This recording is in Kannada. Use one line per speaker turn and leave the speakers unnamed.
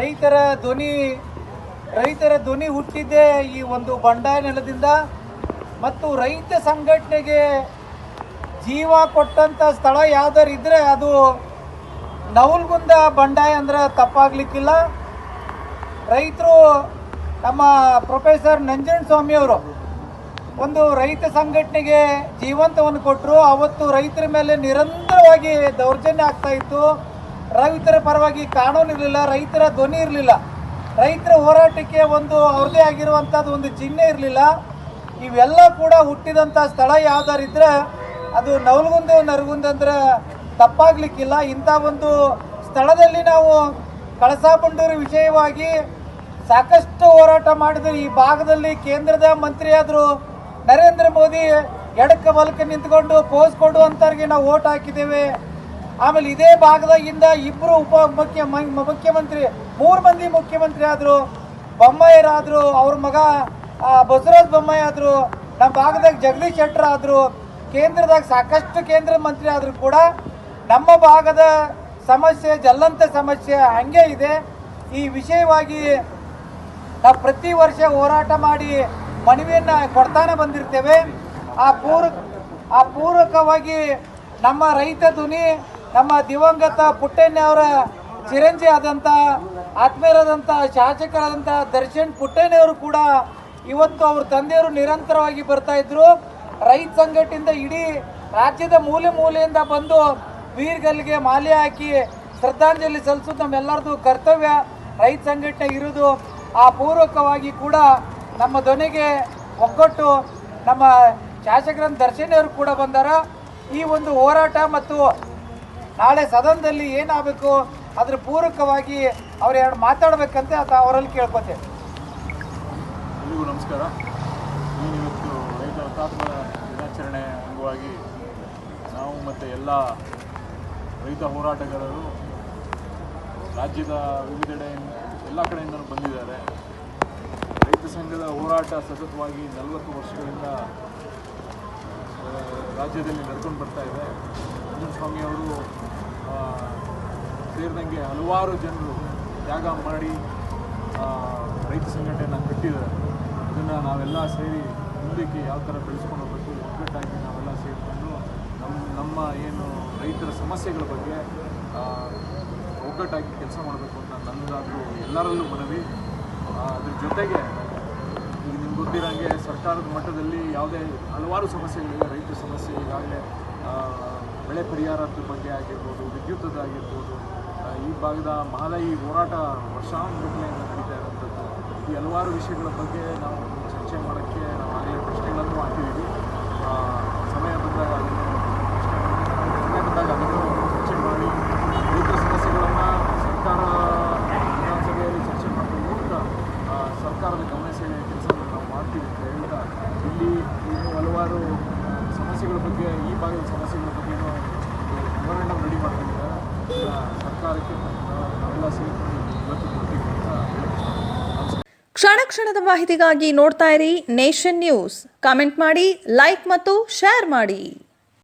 ರೈತರ ಧ್ವನಿ ರೈತರ ಧ್ವನಿ ಹುಟ್ಟಿದ್ದೇ ಈ ಒಂದು ಬಂಡಾಯ ನೆಲದಿಂದ ಮತ್ತು ರೈತ ಸಂಘಟನೆಗೆ ಜೀವ ಕೊಟ್ಟಂಥ ಸ್ಥಳ ಯಾವ್ದಾರು ಇದ್ರೆ ಅದು ನವಲ್ಗುಂದ ಬಂಡಾಯ ಅಂದ್ರೆ ತಪ್ಪಾಗ್ಲಿಕ್ಕಿಲ್ಲ. ರೈತರು ನಮ್ಮ ಪ್ರೊಫೆಸರ್ ನಂಜನ್ ಸ್ವಾಮಿ ಅವರು ಒಂದು ರೈತ ಸಂಘಟನೆಗೆ ಜೀವಂತವನ್ನು ಕೊಟ್ಟರು ಅವತ್ತು ರೈತರ ಮೇಲೆ ನಿರಂತರವಾಗಿ ದೌರ್ಜನ್ಯ ಆಗ್ತಾ ಇತ್ತು. ರೈತರ ಪರವಾಗಿ ಕಾನೂನು ಇರಲಿಲ್ಲ, ರೈತರ ಧ್ವನಿ ಇರಲಿಲ್ಲ, ರೈತರ ಹೋರಾಟಕ್ಕೆ ಒಂದು ಅವ್ರದೇ ಆಗಿರುವಂಥದ್ದು ಒಂದು ಚಿಹ್ನೆ ಇರಲಿಲ್ಲ. ಇವೆಲ್ಲ ಕೂಡ ಹುಟ್ಟಿದಂಥ ಸ್ಥಳ ಯಾವ್ದಾರಿದ್ರೆ ಅದು ನವಲ್ಗುಂದು, ನರಗುಂದ ಅಂದ್ರೆ ತಪ್ಪಾಗ್ಲಿಕ್ಕಿಲ್ಲ. ಇಂಥ ಒಂದು ಸ್ಥಳದಲ್ಲಿ ನಾವು ಕಳಸಾ ಬಂಡೂರು ವಿಷಯವಾಗಿ ಸಾಕಷ್ಟು ಹೋರಾಟ ಮಾಡಿದ್ರು. ಈ ಭಾಗದಲ್ಲಿ ಕೇಂದ್ರದ ಮಂತ್ರಿ ಆದ್ರು ನರೇಂದ್ರ ಮೋದಿ ಎಡಕ್ಕೆ ಬಲಕ್ಕೆ ನಿಂತ್ಕೊಂಡು ಪೋಸ್ ಕೊಡುವಂತವ್ರಿಗೆ ನಾವು ಓಟ್ ಹಾಕಿದ್ದೇವೆ. ಆಮೇಲೆ ಇದೇ ಭಾಗದಾಗಿಂದ ಇಬ್ಬರು ಉಪ ಮುಖ್ಯ ಮುಖ್ಯಮಂತ್ರಿ, ಮೂರು ಮಂದಿ ಮುಖ್ಯಮಂತ್ರಿ ಆದ್ರು, ಬೊಮ್ಮಾಯಿರಾದ್ರು, ಅವ್ರ ಮಗ ಬಸವರಾಜ್ ಬಸವರಾಜ ಬೊಮ್ಮಾಯಿ ಆದ್ರು ನಮ್ಮ ಭಾಗದಾಗ ಜಗದೀಶ್ ಶೆಟ್ಟರ್ ಆದ್ರು, ಕೇಂದ್ರದಾಗ ಸಾಕಷ್ಟು ಕೇಂದ್ರ ಮಂತ್ರಿ ಆದರೂ ಕೂಡ ನಮ್ಮ ಭಾಗದ ಸಮಸ್ಯೆ, ಜಲ್ಲಂತ ಸಮಸ್ಯೆ ಹಂಗೆ ಇದೆ. ಈ ವಿಷಯವಾಗಿ ನಾವು ಪ್ರತಿ ವರ್ಷ ಹೋರಾಟ ಮಾಡಿ ಮನವಿಯನ್ನ ಕೊಡ್ತಾನೆ ಬಂದಿರ್ತೇವೆ. ಆ ಪೂರ ಆ ಪೂರಕವಾಗಿ ನಮ್ಮ ರೈತ ಧ್ವನಿ ನಮ್ಮ ದಿವಂಗತ ಪುಟ್ಟಣ್ಣ ಅವರ ಚಿರಂಜಿ ಆದಂಥ ಆತ್ಮೀಯರಾದಂಥ ಶಾಸಕರಾದಂಥ ದರ್ಶನ್ ಪುಟ್ಟಣ್ಣೆಯವರು ಕೂಡ ಇವತ್ತು ಅವ್ರ ತಂದೆಯವರು ನಿರಂತರವಾಗಿ ಬರ್ತಾ ಇದ್ರು. ರೈತ ಸಂಘಟಿಂದ ಇಡೀ ರಾಜ್ಯದ ಮೂಲೆ ಮೂಲೆಯಿಂದ ಬಂದು ವೀರ್ಗಲ್ಗೆ ಮಾಲೆ ಹಾಕಿ ಶ್ರದ್ಧಾಂಜಲಿ ಸಲ್ಲಿಸೋದು ನಮ್ಮೆಲ್ಲರದು ಕರ್ತವ್ಯ. ರೈತ ಸಂಘಟನೆ ಇರೋದು ಆ ಪೂರ್ವಕವಾಗಿ ಕೂಡ ನಮ್ಮ ದೊನೆಗೆ ಒಗ್ಗಟ್ಟು ನಮ್ಮ ಶಾಸಕರ ದರ್ಶನಿಯವರು ಕೂಡ ಬಂದಾರ. ಈ ಒಂದು ಹೋರಾಟ ಮತ್ತು ನಾಳೆ ಸದನದಲ್ಲಿ ಏನಾಗಬೇಕು, ಅದ್ರ ಪೂರಕವಾಗಿ ಅವ್ರು ಎರಡು ಮಾತಾಡ್ಬೇಕಂತೆ ಅದು ಅವರಲ್ಲಿ ಕೇಳ್ಕೊತೇವೆ
ಎಲ್ರಿಗೂ ನಮಸ್ಕಾರ. ನಾನು ಇವತ್ತು ರೈತ ಹುತಾತ್ಮ ದಿನಾಚರಣೆ ಅಂಗವಾಗಿ ನಾವು ಮತ್ತು ಎಲ್ಲ ರೈತ ಹೋರಾಟಗಾರರು ರಾಜ್ಯದ ವಿವಿಧೆಡೆ, ಎಲ್ಲ ಕಡೆಯಿಂದಲೂ ಬಂದಿದ್ದಾರೆ. ರೈತ ಸಂಘದ ಹೋರಾಟ ಸತತವಾಗಿ ನಲವತ್ತು ವರ್ಷಗಳಿಂದ ರಾಜ್ಯದಲ್ಲಿ ನಡ್ಕೊಂಡು ಬರ್ತಾ ಇದೆ. ಸ್ವಾಮಿ ಅವರು ಸೇರಿದಂಗೆ ಹಲವಾರು ಜನರು ತ್ಯಾಗ ಮಾಡಿ ರೈತ ಸಂಘಟನೆಯನ್ನು ಕಟ್ಟಿದ್ದಾರೆ. ಅದನ್ನು ನಾವೆಲ್ಲ ಸೇರಿ ಮುಂದಕ್ಕೆ ಯಾವ ಥರ ಬೆಳೆಸ್ಕೊಂಡು ಹೋಗ್ಬೇಕು, ಒಗ್ಗಟ್ಟಾಗಿ ನಾವೆಲ್ಲ ಸೇರಿಕೊಂಡು ನಮ್ಮ ನಮ್ಮ ಏನು ರೈತರ ಸಮಸ್ಯೆಗಳ ಬಗ್ಗೆ ಒಗ್ಗಟ್ಟಾಗಿ ಕೆಲಸ ಮಾಡಬೇಕು ಅಂತ ನನ್ನದಾದರೂ ಎಲ್ಲರಲ್ಲೂ ಮನವಿ. ಅದ್ರ ಜೊತೆಗೆ ಗೊತ್ತಿರೋಂಗೆ ಸರ್ಕಾರದ ಮಟ್ಟದಲ್ಲಿ ಯಾವುದೇ ಹಲವಾರು ಸಮಸ್ಯೆಗಳಿವೆ. ರೈತ ಸಮಸ್ಯೆ ಈಗಾಗಲೇ ಬೆಳೆ ಪರಿಹಾರದ ಬಗ್ಗೆ ಆಗಿರ್ಬೋದು ವಿದ್ಯುತ್ತದಾಗಿರ್ಬೋದು ಈ ಭಾಗದ ಮಹದಾಯಿ ಹೋರಾಟ ವರ್ಷಾನುಗಟ್ಟಲೆಯಿಂದ ನಡೀತಾ ಇರುವಂಥದ್ದು. ಈ ಹಲವಾರು ವಿಷಯಗಳ ಬಗ್ಗೆ ನಾವು ಚರ್ಚೆ ಮಾಡೋಕ್ಕೆ ನಾವು ಆಗಲೇ ಪ್ರಶ್ನೆಗಳನ್ನು ಹಾಕಿದ್ದೀವಿ. ಸಮಯ ಬಂದಾಗ ಅದನ್ನು ಸಮಯ ಬಂದಾಗ ಅದನ್ನು ಚರ್ಚೆ ಮಾಡಿ ರೈತರ ಸಮಸ್ಯೆಗಳನ್ನು ಸರ್ಕಾರ ವಿಧಾನಸಭೆಯಲ್ಲಿ ಚರ್ಚೆ ಮಾಡೋದ್ರ ಮೂಲಕ ಸರ್ಕಾರದ ಗಮನ ಸೇವೆ ಕೆಲಸವನ್ನು ಅಂತ ಹೇಳ್ತಾ, ಇಲ್ಲಿ ಇನ್ನೂ ಹಲವಾರು ಸಮಸ್ಯೆಗಳ ಬಗ್ಗೆ, ಈ ಭಾಗದ ಸಮಸ್ಯೆಗಳ ಬಗ್ಗೆ ವಿವರಣೆ ರೆಡಿ ಮಾಡ್ಕೊಂಡಿದ್ದಾರೆ. ಸರ್ಕಾರಕ್ಕೆ ನಾವು- ನಾವೆಲ್ಲ ಸೇರಿಕೊಂಡು ಇವತ್ತು ಕೊಡ್ತೀವಿ ಅಂತ
ಕ್ಷಣ ಕ್ಷಣದ ಮಾಹಿತಿಗಾಗಿ ನೋಡ್ತಾ ಇರಿ ನೇಷನ್ ನ್ಯೂಸ್. ಕಾಮೆಂಟ್ ಮಾಡಿ, ಲೈಕ್ ಮತ್ತು ಶೇರ್ ಮಾಡಿ.